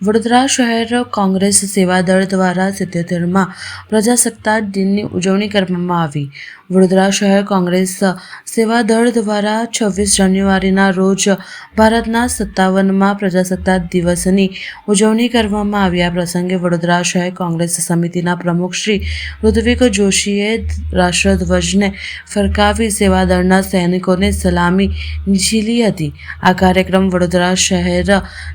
વડોદરા શહેર કોંગ્રેસ સેવાદળ દ્વારા સિત્યોતેરમાં પ્રજાસત્તાક દિનની ઉજવણી કરવામાં આવી. વડોદરા શહેર કોંગ્રેસ સેવાદળ દ્વારા છવ્વીસ જાન્યુઆરીના રોજ ભારતના સત્તાવનમાં પ્રજાસત્તાક દિવસની ઉજવણી કરવામાં આવી. આ પ્રસંગે વડોદરા શહેર કોંગ્રેસ સમિતિના પ્રમુખ શ્રી ઋત્વિક જોશીએ રાષ્ટ્રધ્વજને ફરકાવી સેવાદળના સૈનિકોને સલામી ઝીલી હતી. આ કાર્યક્રમ વડોદરા શહેર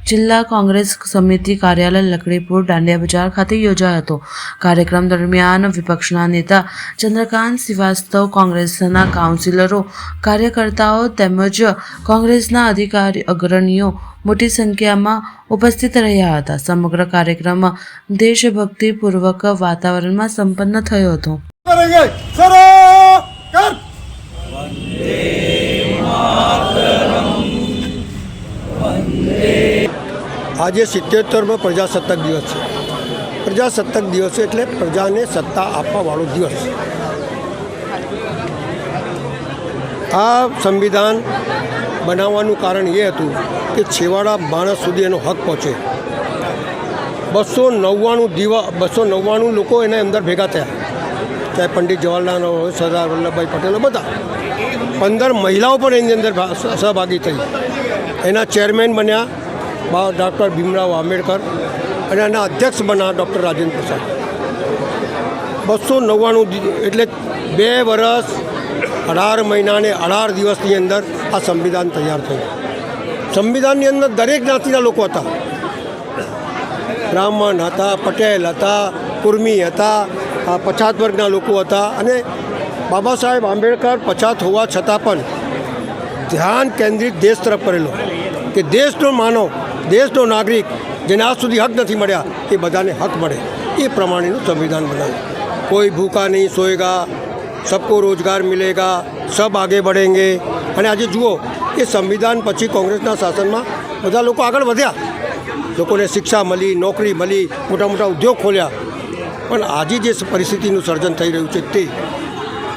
જિલ્લા કોંગ્રેસ સમિતિ કાર્યાલય લકડીપુર દાંડિયા બજાર ખાતે યોજાયો હતો. કાર્યક્રમ દરમિયાન વિપક્ષના નેતા ચંદ્રકાંત સૌ કોંગ્રેસના કાઉન્સિલરો કાર્યકર્તાઓ તેમજ કોંગ્રેસના અધિકારી અગ્રણીઓ મોટી સંખ્યામાં ઉપસ્થિત રહ્યા હતા. સમગ્ર કાર્યક્રમ દેશભક્તિપૂર્વક વાતાવરણમાં સંપન્ન થયો હતો. આજે સિત્તેરમો પ્રજાસત્તાક દિવસ છે. પ્રજાસત્તાક દિવસ એટલે પ્રજાને સત્તા આપવાવાળો દિવસ. આ સંવિધાન બનાવવાનું કારણ એ હતું કે છેવાડા માણસ સુધી એનો હક પહોંચે. બસો નવ્વાણું દીવા, બસો નવ્વાણું લોકો એના અંદર ભેગા થયા. ચાહે પંડિત જવાહરલાલ હોય, સરદાર વલ્લભભાઈ પટેલ બધા. પંદર મહિલાઓ પણ એની અંદર સહભાગી થઈ. એના ચેરમેન બન્યા બા, ડૉક્ટર ભીમરાવ આંબેડકર અને એના અધ્યક્ષ બન્યા ડૉક્ટર રાજેન્દ્ર પ્રસાદ. બસો નવ્વાણું એટલે બે વર્ષ અઢાર મહિનાને અઢાર દિવસની અંદર આ સંવિધાન તૈયાર થયું. સંવિધાનની અંદર દરેક જ્ઞાતિના લોકો હતા. બ્રાહ્મણ હતા, પટેલ હતા, કુર્મી હતા પછાત વર્ગના લોકો હતા અને બાબા સાહેબ આંબેડકર પછાત હોવા છતાં પણ ધ્યાન કેન્દ્રિત દેશ તરફ કરેલો. કે દેશનો માનવ, દેશનો નાગરિક જેને આજ સુધી હક નથી મળ્યા, એ બધાને હક મળે. એ પ્રમાણેનું સંવિધાન બનાવ્યું. કોઈ ભૂખા નહીં સોએગા સબકો રોજગાર મિલેગા સબ આગે બઢેંગે અને આજે જુઓ એ સંવિધાન પછી કોંગ્રેસના શાસનમાં બધા લોકો આગળ વધ્યા લોકોને શિક્ષા મળી નોકરી મળી મોટા મોટા ઉદ્યોગ ખોલ્યા પણ આજે જે પરિસ્થિતિનું સર્જન થઈ રહ્યું છે તે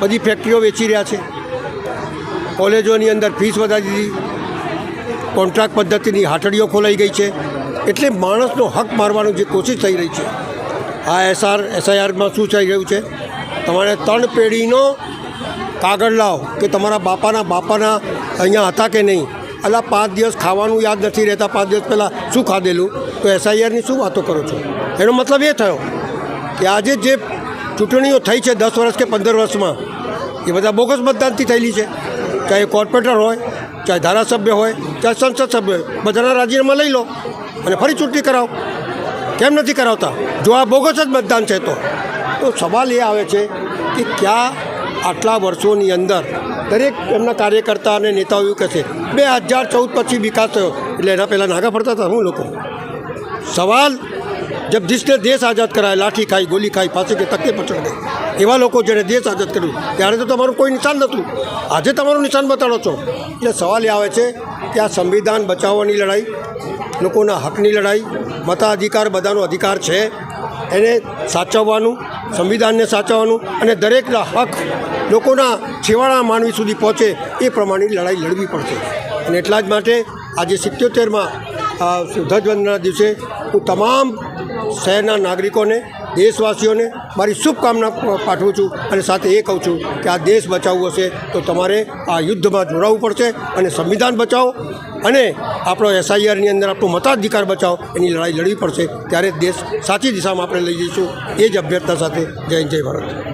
બધી ફેક્ટરીઓ વેચી રહ્યા છે. કોલેજોની અંદર ફીસ વધારી દીધી. કોન્ટ્રાક્ટ પદ્ધતિની હાટડીઓ ખોલાઈ ગઈ છે. એટલે માણસનો હક મારવાનું જે કોશિશ થઈ રહી છે. આ એસઆર એસઆઈઆરમાં શું થઈ રહ્યું છે? તમારે ત્રણ પેઢીનો કાગળ લાવો કે તમારા બાપાના બાપાના અહીંયા હતા કે નહીં. અલા પાંચ દિવસ ખાવાનું યાદ નથી રહેતા. પાંચ દિવસ પહેલાં શું ખાધેલું? તો એસઆઈઆરની શું વાતો કરો છો? એનો મતલબ એ થયો કે આજે જે ચૂંટણીઓ થઈ છે દસ વર્ષ કે પંદર વર્ષમાં, એ બધા બોગસ મતદાનથી થયેલી છે. ચાહે કોર્પોરેટર હોય, ચાહે ધારાસભ્ય હોય, ચાહે સંસદ સભ્ય હોય, બધાના રાજીનામા લઈ લો અને ફરી ચૂંટણી કરાવો. કેમ નથી કરાવતા? જો આ બોગસ જ મતદાન છે તો. તો સવાલ એ આવે છે કે ક્યાં આટલા વર્ષોની અંદર દરેક એમના કાર્યકર્તા અને નેતાઓ એવું કહેશે બે હજાર ચૌદ પછી વિકાસ થયો. એટલે એના પહેલાં નાગા ફરતા હતા હું લોકો. સવાલ જબ જિસને દેશ આઝાદ કરાય, લાઠી ખાઈ, ગોલી ખાઈ, ફાંસી કે તકે પછડ ગઈ. એવા લોકો જેણે દેશ આઝાદ કર્યું. ત્યારે તો તમારું કોઈ નિશાન નહોતું. આજે તમારું નિશાન બતાડો છો. એટલે સવાલ એ આવે છે કે આ સંવિધાન બચાવવાની લડાઈ, લોકોના હકની લડાઈ, મતાધિકાર બધાનો અધિકાર છે. એને સાચવવાનું સંવિધાનને સાચવવાનું અને દરેકના હક લોકોના છેવાડા માનવી સુધી પહોંચે એ પ્રમાણેની લડાઈ લડવી પડશે. અને એટલા જ માટે આજે સિત્યોતેરમાં ધ્વજવંદના દિવસે હું તમામ શહેરના નાગરિકોને દેશવાસીઓને મારી શુભકામના પાઠવું છું અને સાથે એ કહું છું કે આ દેશ બચાવવો હશે તો તમારે આ યુદ્ધમાં જોડાવવું પડશે અને સંવિધાન બચાવો અને આપણો એસઆઈઆરની અંદર આપણો મતાધિકાર બચાવો. એની લડાઈ લડવી પડશે. ત્યારે દેશ સાચી દિશામાં આપણે લઈ જઈશું. એ જ અભ્યર્થના સાથે જય જય ભારત.